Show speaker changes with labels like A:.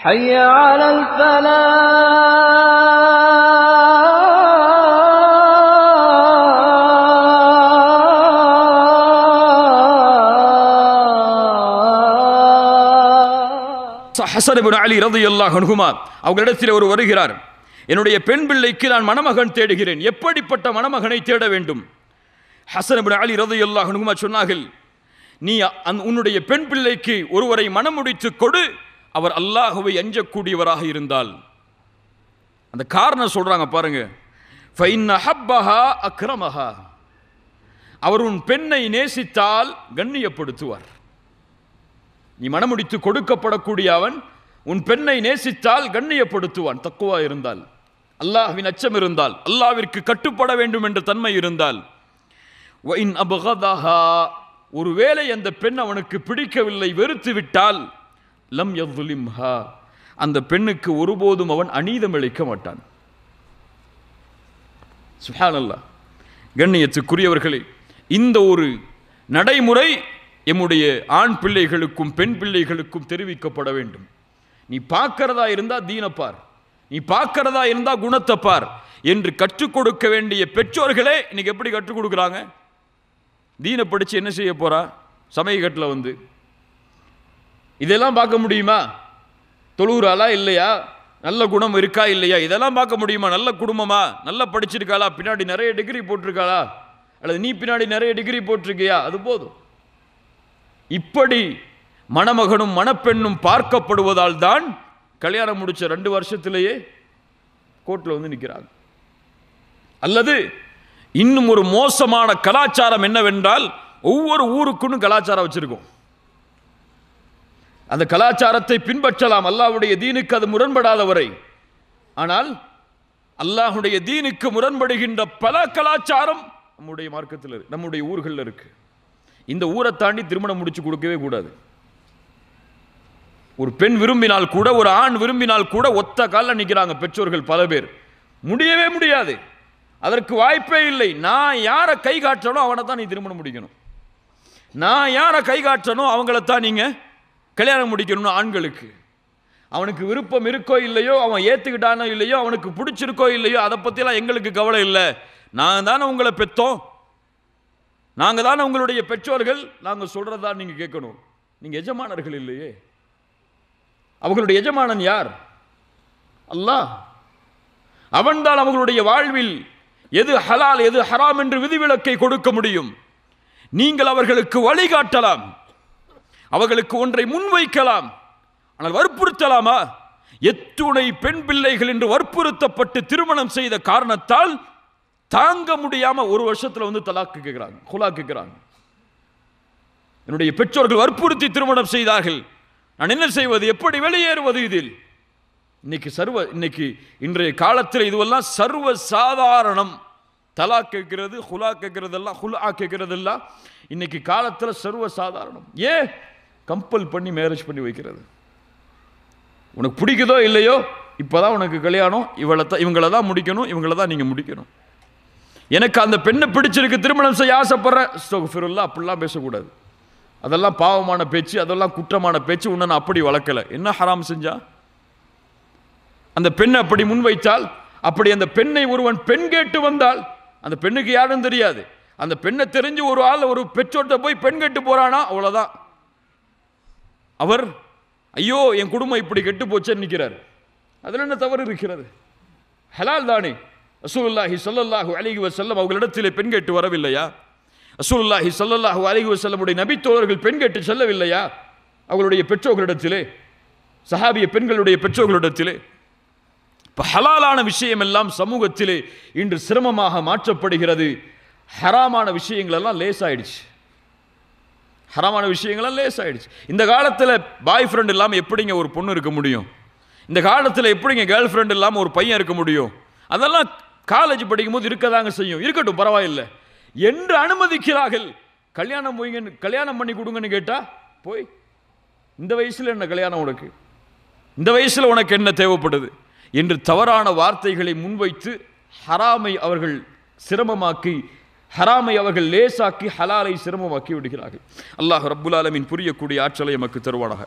A: حي على الفلاح
B: ஹசன் இப்னு அலி ரலியல்லாஹு அன்ஹுமா அவங்களிடத்தில் ஒரு வருகிறார் என்னுடைய பெண் பிள்ளைக்கு நான் மணமகன் தேடுகிறேன் எப்படிப்பட்ட மணமகனை தேட வேண்டும் ஹசன் இப்னு அலி ரலியல்லாஹு அன்ஹுமா சொன்னார்கள் நீ அந்த உன்னுடைய பெண் பிள்ளைக்கு ஒருவரை மனம் முடித்து கொடு அவர் அல்லாஹுவை அஞ்சக்கூடியவராக இருந்தால். அந்த காரணம் சொல்கிறாங்க பாருங்க. அக்ரமஹா. அவர் உன் பெண்ணை நேசித்தால் கண்ணியப்படுத்துவார். நீ மனமுடித்து கொடுக்கப்படக்கூடிய அவன் உன் பெண்ணை நேசித்தால் கண்ணியப்படுத்துவான். தக்குவா இருந்தால். அல்லாஹ்வின் அச்சம் இருந்தால். அல்லாவிற்கு கட்டுப்பட வேண்டும் என்ற தன்மை இருந்தால். வஇன் அபகதஹா. ஒருவேளை அந்த பெண் அவனுக்கு பிடிக்கவில்லை வெறுத்து விட்டால் லம் யظ்லிம்ஹா அந்த பெண்ணுக்கு ஒருபோதும் அவன் அநீதம் இழைக்க மாட்டான். சுஹானல்லா. கண்ணியத்துக்குரியவர்களே இந்த ஒரு நடைமுறை எம்முடைய ஆண் பிள்ளைகளுக்கும் பெண் பிள்ளைகளுக்கும் தெரிவிக்கப்பட வேண்டும். நீ பார்க்கிறதா இருந்தா தீனப்பார் நீ பார்க்கிறதா இருந்தா குணத்தை பார் என்று கற்றுக் கொடுக்க வேண்டிய பெற்றோர்களே இன்னைக்கு எப்படி கற்றுக் கொடுக்குறாங்க? தீனை படிச்சு என்ன செய்ய போறா? சமயக்கட்டில் வந்து இதெல்லாம் பார்க்க முடியுமா? தொழுகிறாளா இல்லையா? நல்ல குணம் இருக்கா இல்லையா? இதெல்லாம் பார்க்க முடியுமா? நல்ல குடும்பமா? நல்லா படிச்சிருக்காளா? பின்னாடி நிறைய டிகிரி போட்டிருக்காளா? அல்லது நீ பின்னாடி நிறைய டிகிரி போட்டிருக்கியா? அது போதும். இப்படி மணமகனும் மணப்பெண்ணும் பார்க்கப்படுவதால் தான் கல்யாணம் முடிச்ச ரெண்டு வருஷத்திலேயே கோர்ட்டில் வந்து நிற்கிறாங்க அல்லது இன்னும் ஒரு மோசமான கலாச்சாரம் என்னவென்றால் ஒவ்வொரு ஊருக்குன்னு கலாச்சாரம் வச்சுருக்கோம். அந்த கலாச்சாரத்தை பின்பற்றலாம். அல்லாஹுடைய தீனுக்கு அது முரண்படாத வரை ஆனால் அல்லாஹ்வுடைய தீனுக்கு முரண்படுகின்ற பல கலாச்சாரம் நம்முடைய மார்க்கத்தில் இருக்கு நம்முடைய ஊர்களில் இருக்கு. இந்த ஊரை தாண்டி திருமணம் முடிச்சு கொடுக்கவே கூடாது. ஒரு பெண் விரும்பினால் கூட ஒரு ஆண் விரும்பினால் கூட ஒத்த காலில் நிற்கிறாங்க பெற்றோர்கள் பல பேர். முடியவே முடியாது. அதற்கு வாய்ப்பே இல்லை. நான் யாரை கை காட்டணும் அவனை தான் நீ திருமணம் முடிக்கணும். நான் யாரை கை காட்டணும் அவங்கள தான் நீங்கள் கல்யாணம் முடிக்கணும்னு ஆண்களுக்கு. அவனுக்கு விருப்பம் இருக்கோ இல்லையோ அவன் ஏற்றுக்கிட்டானோ இல்லையோ அவனுக்கு பிடிச்சிருக்கோ இல்லையோ அதை பற்றிலாம் எங்களுக்கு கவலை இல்லை. நாங்கள் தானே உங்களை பெற்றோம் நாங்கள் தானே உங்களுடைய பெற்றோர்கள். நாங்கள் சொல்கிறதா நீங்கள் கேட்கணும். நீங்கள் எஜமானர்கள் இல்லையே. அவர்களுடைய எஜமானன் யார்? அல்லாஹ். அவன்தான் அவர்களுடைய வாழ்வில் எது ஹலால் எது ஹராம் என்று விதிவிலக்கை கொடுக்க முடியும். நீங்கள் அவர்களுக்கு வழிகாட்டலாம். அவர்களுக்கு ஒன்றை முன்வைக்கலாம். ஆனால் வற்புறுத்தலாமா? எத்துணை பெண் பிள்ளைகள் என்று வற்புறுத்தப்பட்டு திருமணம் செய்த காரணத்தால் தாங்க முடியாம ஒரு வருஷத்துல வந்து தலாக்கு கேட்கிறாங்க குலா கேட்கிறாங்க என்னுடைய பெற்றோர்கள் வற்புறுத்தி திருமணம் செய்தார்கள். நான் என்ன செய்வது? எப்படி வெளியேறுவது இதில்? இன்னைக்கு சர்வ இன்னைக்கு இன்றைய காலத்தில் இதுவெல்லாம் சர்வ சாதாரணம் தலா கேட்கிறது ஹுலா கேட்கிறதெல்லாம் ஹுலா கேட்கிறதெல்லாம் இன்னைக்கு காலத்தில் சர்வ சாதாரணம் ஏன்? கம்பல் பண்ணி மேரேஜ் பண்ணி வைக்கிறது. உனக்கு பிடிக்குதோ இல்லையோ இப்போ தான் உனக்கு கல்யாணம் இவளை தான் இவங்கள தான் முடிக்கணும் இவங்கள தான் நீங்கள் முடிக்கணும். எனக்கு அந்த பெண்ணை பிடிச்சிருக்கு திருமணம் செய்ய ஆசைப்பட்றேன். ஸ்டோஃபிருல்லா அப்படிலாம் பேசக்கூடாது. அதெல்லாம் பாவமான பேச்சு அதெல்லாம் குற்றமான பேச்சு உன்னை நான் அப்படி வளர்க்கலை. என்ன ஹராம் செஞ்சா? அந்த பெண்ணை அப்படி முன்வைத்தால் அப்படி அந்த பெண்ணை ஒருவன் பெண் கேட்டு வந்தால் அந்த பெண்ணுக்கு யாரும் தெரியாது. அந்த பெண்ணை தெரிஞ்சு ஒரு ஆள் ஒரு பெற்றோர்கிட்ட போய் பெண் கேட்டு போகிறானா அவ்வளோதான் அவர் ஐயோ என் குடும்பம் இப்படி கெட்டு போச்சேன்னு நிற்கிறார் அதில் என்ன தவறு இருக்கிறது? ஹலால் தானே? ரசூலுல்லாஹி சல்லல்லாஹு அலிஹி வசல்லம் அவர்களிடத்திலே பெண் கேட்டு வரவில்லையா? ரசூலுல்லாஹி ஸல்லல்லாஹு அலிஹி வசல்லமுடைய நபித்தோழர்கள் பெண் கேட்டு செல்லவில்லையா? அவர்களுடைய பெற்றோர்களிடத்திலே சஹாபிய பெண்களுடைய பெற்றோர்களிடத்திலே. இப்போ ஹலாலான விஷயம் எல்லாம் சமூகத்திலே இன்று சிரமமாக மாற்றப்படுகிறது. ஹராமான விஷயங்கள் எல்லாம் லேசாயிடுச்சு. ஹரமான விஷயங்கள்லாம் லேசாயிடுச்சு. இந்த காலத்தில் பாய் ஃப்ரெண்ட் இல்லாமல் எப்படிங்க ஒரு பொண்ணு இருக்க முடியும்? இந்த காலத்தில் எப்படிங்க கேர்ள் ஃப்ரெண்ட் இல்லாமல் ஒரு பையன் இருக்க முடியும்? அதெல்லாம் காலேஜ் படிக்கும்போது இருக்கதாங்க செய்யும். இருக்கட்டும் பரவாயில்லை. என்று அனுமதிக்கிறார்கள். கல்யாணம் போய்ங்க கல்யாணம் பண்ணி கொடுங்கன்னு கேட்டால் போய் இந்த வயசில் என்ன கல்யாணம் உனக்கு? இந்த வயசில் உனக்கு என்ன தேவைப்படுது? என்று தவறான வார்த்தைகளை முன்வைத்து ஹராமை அவர்கள் சிரமமாக்கி ஹராமை அவர்கள் லேசாக்கி ஹலாலை சிரமமாக்கி விடுகிறார்கள். அல்லாஹ் ரப்புல் ஆலமின் புரியக்கூடிய ஆற்றலை நமக்கு தருவானாக.